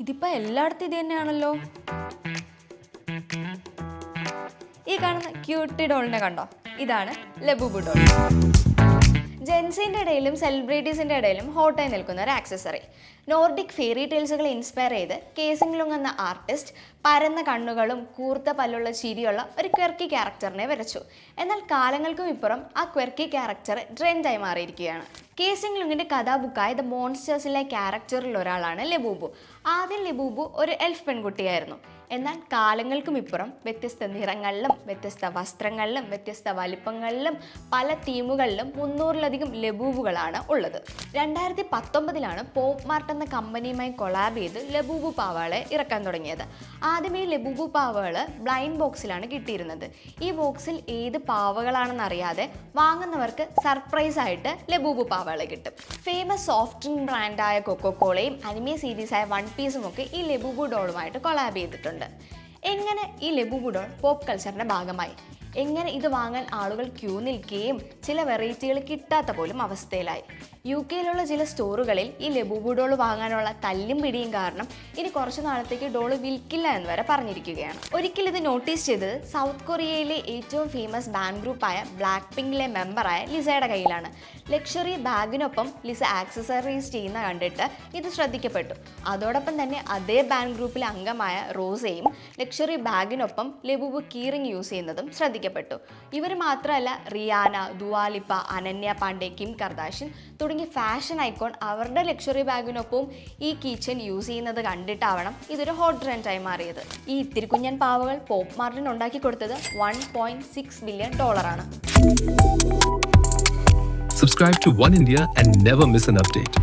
ഇതിപ്പോ എല്ലായിടത്തും ഇത് തന്നെയാണല്ലോ. ഈ കാണുന്ന ക്യൂട്ടി ഡോളിനെ കണ്ടോ? ഇതാണ് ലബുബു ഡോൾ ജെൻസിന്റെ ഇടയിലും സെലിബ്രിറ്റീസിന്റെ ഇടയിലും ഹോട്ടായി നിൽക്കുന്ന ഒരു ആക്സസറി നോർഡിക് ഫെയറി ടെയിൽസുകളെ ഇൻസ്പയർ ചെയ്ത് കേസിംഗ്ലുങ് എന്ന ആർട്ടിസ്റ്റ് പരന്ന കണ്ണുകളും കൂർത്ത പല്ലുള്ള ചിരിയുള്ള ഒരു ക്വെർക്കി ക്യാരക്ടറിനെ വരച്ചു. എന്നാൽ കാലങ്ങൾക്കും ഇപ്പുറം ആ ക്വെർക്കി ക്യാരക്ടർ ട്രെൻഡായി മാറിയിരിക്കുകയാണ്. കേസിംഗ് ലുങ്ങിന്റെ കഥാബുക്കായ ദ മോൺസ്റ്റേഴ്സിലെ ക്യാരക്ടറിൽ ഒരാളാണ് ലെബൂബു. ആദ്യം ലെബൂബു ഒരു എൽഫ് പെൺകുട്ടിയായിരുന്നു. എന്നാൽ കാലങ്ങൾക്കും ഇപ്പുറം വ്യത്യസ്ത നിറങ്ങളിലും വ്യത്യസ്ത വസ്ത്രങ്ങളിലും വ്യത്യസ്ത വലിപ്പങ്ങളിലും പല തീമുകളിലും മുന്നൂറിലധികം ലബൂബുകളാണ് ഉള്ളത്. രണ്ടായിരത്തി പത്തൊമ്പതിലാണ് പോപ്പ് മാർട്ട് എന്ന കമ്പനിയുമായി കൊളാബ് ചെയ്ത് ലബൂബു പാവകളെ ഇറക്കാൻ തുടങ്ങിയത്. ആദ്യമേ ലബൂബു പാവകൾ ബ്ലൈൻഡ് ബോക്സിലാണ് കിട്ടിയിരുന്നത്. ഈ ബോക്സിൽ ഏത് പാവകളാണെന്ന് അറിയാതെ വാങ്ങുന്നവർക്ക് സർപ്രൈസ് ആയിട്ട് ലബൂബു പാവകളെ കിട്ടും. ഫേമസ് സോഫ്റ്റ് ഡ്രിങ്ക് ബ്രാൻഡായ കൊക്കോ കോളയും അനിമേ സീരീസായ വൺ പീസും ഒക്കെ ഈ ലബൂബു ഡോളുമായിട്ട് കൊളാബ് ചെയ്തിട്ടുണ്ട്. എങ്ങനെ ഈ ഡോൾ പോപ്പ് കൾച്ചറിന്റെ ഭാഗമായി? എങ്ങനെ ഇത് വാങ്ങാൻ ആളുകൾ ക്യൂ നിൽക്കുകയും ചില വെറൈറ്റികൾ കിട്ടാത്ത പോലും അവസ്ഥയിലായി. യു കെയിലുള്ള ചില സ്റ്റോറുകളിൽ ഈ ലബൂബു ഡോൾ വാങ്ങാനുള്ള തല്ലും പിടിയും കാരണം ഇനി കുറച്ചു നാളത്തേക്ക് ഡോൾ വിൽക്കില്ല എന്ന് വരെ പറഞ്ഞിരിക്കുകയാണ്. ഒരിക്കൽ ഇത് നോട്ടീസ് ചെയ്തത് സൗത്ത് കൊറിയയിലെ ഏറ്റവും ഫേമസ് ബാൻഡ് ഗ്രൂപ്പായ ബ്ലാക്ക് പിങ്കിലെ മെമ്പറായ ലിസയുടെ കയ്യിലാണ്. ലക്ഷറി ബാഗിനൊപ്പം ലിസ ആക്സസറീസ് ചെയ്യുന്ന കണ്ടിട്ട് ഇത് ശ്രദ്ധിക്കപ്പെട്ടു. അതോടൊപ്പം തന്നെ അതേ ബാൻഡ് ഗ്രൂപ്പിലെ അംഗമായ റോസയും ലക്ഷറി ബാഗിനൊപ്പം ലബൂബു കീറിങ് യൂസ് ചെയ്യുന്നതും ശ്രദ്ധിക്കപ്പെട്ടു ഇവർ മാത്രമല്ല Rihanna Dua Lipa Ananya Pandey Kim Kardashian തുടങ്ങിയ ഫാഷൻ ഐക്കോൺ അവരുടെ ലക്ഷറി ബാഗിനൊപ്പം ഈ കീച്ചൻ യൂസ് ചെയ്യുന്നത് കണ്ടിട്ടാവണം ഇതൊരു ഹോട്ട് ട്രെൻഡായി മാറിയത്. ഈ ഇത്തിരി കുഞ്ഞൻ പാവകൾ പോപ്പ് മാർട്ടിന് ഉണ്ടാക്കി കൊടുത്തത് വൺ പോയിന്റ് സിക്സ് ബില്യൺ ഡോളറാണ് Subscribe to One India and never miss an update.